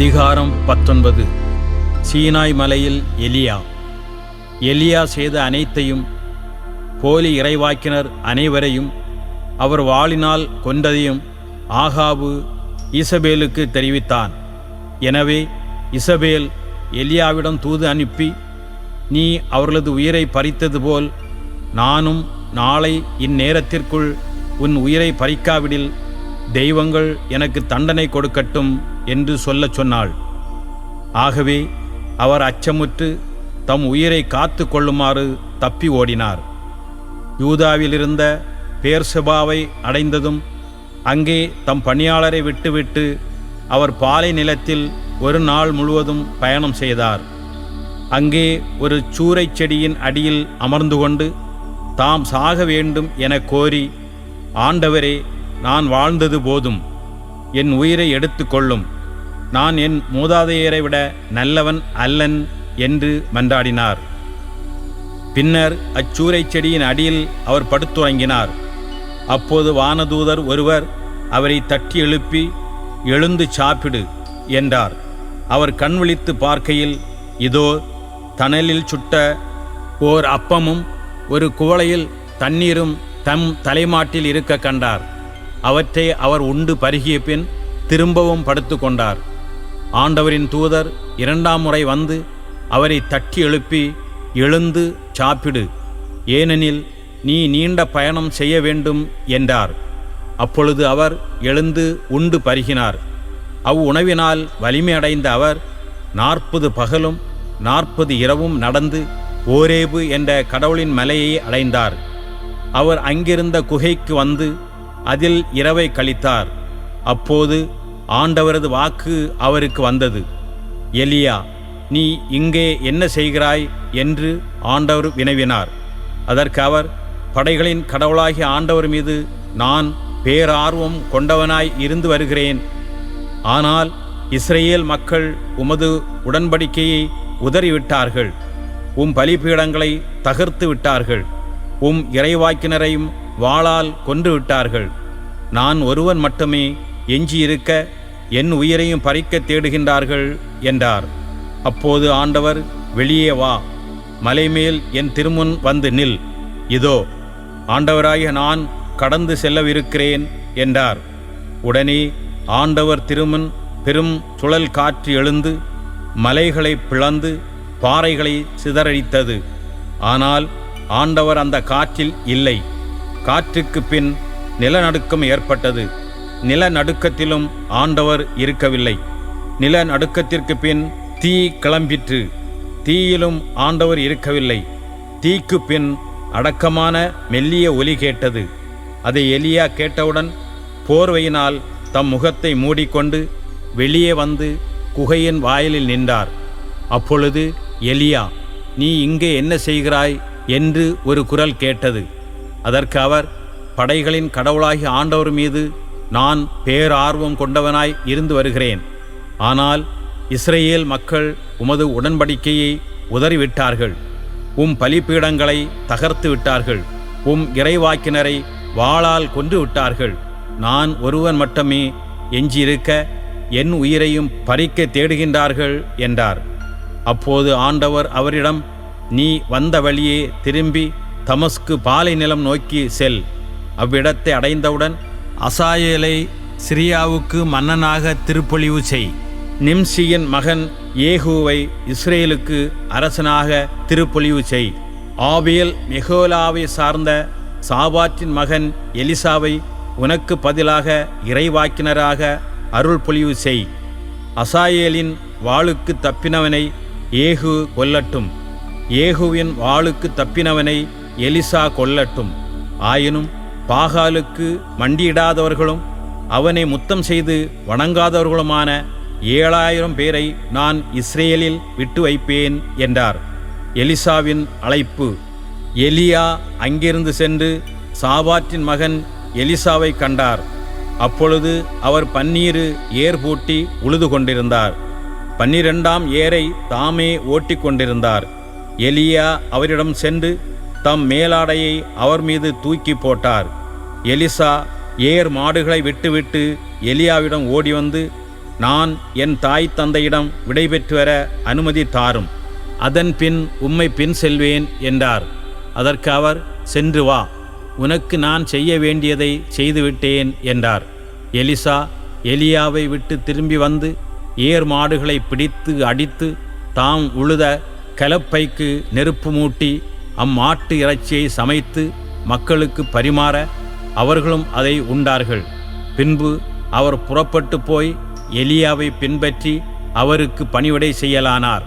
அதிகாரம் பத்தொன்பது. சீனாய் மலையில் எலியா. எலியா செய்த அனைத்தையும் போலி இறைவாக்கினர் அனைவரையும் அவர் வாளினால் கொண்டதையும் ஆகாபு இசபேலுக்கு தெரிவித்தான். எனவே இசபேல் எலியாவிடம் தூது அனுப்பி நீ அவர்களது உயிரை பறித்தது போல் நானும் நாளை இந்நேரத்திற்குள் உன் உயிரை பறிக்காவிடில். தெய்வங்கள் எனக்கு தண்டனை கொடுக்கட்டும். என்று சொல்லச் சொன்னாள். ஆகவே அவர் அச்சமுற்று தம் உயிரை காத்து கொள்ளுமாறு தப்பி ஓடினார். யூதாவிலிருந்த பேர்சபாவை அடைந்ததும் அங்கே தம் பணியாளரை விட்டுவிட்டு அவர் பாலை நிலத்தில் ஒரு நாள் முழுவதும் பயணம் செய்தார். அங்கே ஒரு சூறை செடியின் அடியில் அமர்ந்து கொண்டு தாம் சாக வேண்டும் என கோரி ஆண்டவரே நான் வாழ்ந்தது போதும். என் உயிரை எடுத்துக்கொள்ளும் நான் என் மூதாதையரை விட நல்லவன் அல்லன் என்று மன்றாடினார். பின்னர் அச்சூரைச் செடியின் அடியில் அவர் படுத்துறங்கினார். அப்போது வானதூதர் ஒருவர் அவரை தட்டி எழுப்பி எழுந்து சாப்பிடு என்றார். அவர் கண் விழித்து பார்க்கையில் இதோ தணலில் சுட்ட ஓர் அப்பமும் ஒரு குவளையில் தண்ணீரும் தம் தலைமாட்டில் இருக்க கண்டார். அவற்றை அவர் உண்டு பருகிய பின் திரும்பவும் படுத்து கொண்டார் ஆண்டவரின் தூதர் இரண்டாம் முறை வந்து அவரை தட்டி எழுப்பி எழுந்து சாப்பிடு. ஏனெனில் நீ நீண்ட பயணம் செய்ய வேண்டும் என்றார். அப்பொழுது அவர் எழுந்து உண்டு பருகினார். அவ் உணவினால் வலிமையடைந்த அவர் நாற்பது பகலும் நாற்பது இரவும் நடந்து ஓரேபு என்ற கடவுளின் மலையை அடைந்தார். அவர் அங்கிருந்த குகைக்கு வந்து அதில் இரவை கழித்தார். அப்போது ஆண்டவரது வாக்கு அவருக்கு வந்தது. எலியா நீ இங்கே என்ன செய்கிறாய்? என்று ஆண்டவர் வினவினார். அதற்கு அவர் படைகளின் கடவுளாகிய ஆண்டவர் மீது நான் பேரார்வம் கொண்டவனாய் இருந்து வருகிறேன். ஆனால் இஸ்ரேல் மக்கள் உமது உடன்படிக்கையை உதறிவிட்டார்கள். உம் பலிபீடங்களை தகர்த்து விட்டார்கள். உம் இறைவாக்கினரையும் வாளால் கொன்று விட்டார்கள். நான் ஒருவன் மட்டுமே எஞ்சியிருக்க என் உயிரையும் பறிக்க தேடுகின்றார்கள் என்றார். அப்போது ஆண்டவர் வெளியே வா மலைமேல் என் திருமுன் வந்து நில். இதோ ஆண்டவராகிய நான் கடந்து செல்லவிருக்கிறேன் என்றார். உடனே ஆண்டவர் திருமுன் பெரும் சுழல் காற்று எழுந்து மலைகளை பிளந்து பாறைகளை சிதறடித்தது. ஆனால் ஆண்டவர் அந்த காற்றில் இல்லை. காற்றுக்கு பின் நிலநடுக்கம் ஏற்பட்டது. நிலநடுக்கத்திலும் ஆண்டவர் இருக்கவில்லை. நிலநடுக்கத்திற்கு பின் தீ கிளம்பிற்று. தீயிலும் ஆண்டவர் இருக்கவில்லை. தீக்கு பின் அடக்கமான மெல்லிய ஒலி கேட்டது. அதை எலியா கேட்டவுடன் போர்வையினால் தம் முகத்தை மூடிக்கொண்டு வெளியே வந்து குகையின் வாயிலில் நின்றார். அப்பொழுது எலியா நீ இங்கே என்ன செய்கிறாய்? என்று ஒரு குரல் கேட்டது. அதற்கு அவர் படைகளின் கடவுளாகிய ஆண்டவர் மீது நான் பேரார்வம் கொண்டவனாய் இருந்து வருகிறேன். ஆனால் இஸ்ரேல் மக்கள் உமது உடன்படிக்கையை உதறிவிட்டார்கள். உம் பலிப்பீடங்களை தகர்த்து விட்டார்கள். உம் இறைவாக்கினரை வாளால் கொன்று விட்டார்கள். நான் ஒருவன் மட்டுமே எஞ்சியிருக்க என் உயிரையும் பறிக்க தேடுகின்றார்கள் என்றார். அப்போது ஆண்டவர் அவரிடம் நீ வந்த வழியே திரும்பி தமஸ்கு பாலை நிலம் நோக்கி செல். அவ்விடத்தை அடைந்தவுடன் அசாயேலை சிரியாவுக்கு மன்னனாக திருப்பொழிவு செய். நிம்சியின் மகன் ஏகூவை இஸ்ரேலுக்கு அரசனாக திருப்பொழிவு செய். ஆபியல் மெகோலாவை சார்ந்த சாபாற்றின் மகன் எலிசாவை உனக்கு பதிலாக இறைவாக்கினராக அருள் பொழிவு செய். அசாயேலின் வாளுக்கு தப்பினவனை ஏகு கொல்லட்டும். ஏகுவின் வாளுக்கு தப்பினவனை எலிசா கொல்லட்டும். ஆயினும் பாகாலுக்கு மண்டியிடாதவர்களும் அவனை முத்தம் செய்து வணங்காதவர்களுமான ஏழாயிரம் பேரை நான் இஸ்ரேலில் விட்டு வைப்பேன் என்றார். எலிசாவின் அழைப்பு. எலியா அங்கிருந்து சென்று சாபாற்றின் மகன் எலிசாவை கண்டார். அப்பொழுது அவர் பன்னீரு ஏர் பூட்டி உழுது கொண்டிருந்தார். பன்னிரெண்டாம் ஏரை தாமே ஓட்டிக் கொண்டிருந்தார். எலியா அவரிடம் சென்று தம் மேலாடையை அவர் மீது தூக்கி போட்டார். எலிசா ஏர் மாடுகளை விட்டுவிட்டு எலியாவிடம் ஓடி வந்து நான் என் தாய் தந்தையிடம் விடைபெற்று வர அனுமதி தாரும். அதன் பின் உம்மை பின் செல்வேன் என்றார். அதற்கு அவர் சென்று வா. உனக்கு நான் செய்ய வேண்டியதை செய்துவிட்டேன் என்றார். எலிசா எலியாவை விட்டு திரும்பி வந்து ஏர் மாடுகளை பிடித்து அடித்து தாம் உழுத கலப்பைக்கு நெருப்பு மூட்டி அம்மாட்டு இறைச்சியை சமைத்து மக்களுக்கு பரிமாற அவர்களும் அதை உண்டார்கள். பின்பு அவர் புறப்பட்டு போய் எலியாவை பின்பற்றி அவருக்கு பணிவிடை செய்யலானார்.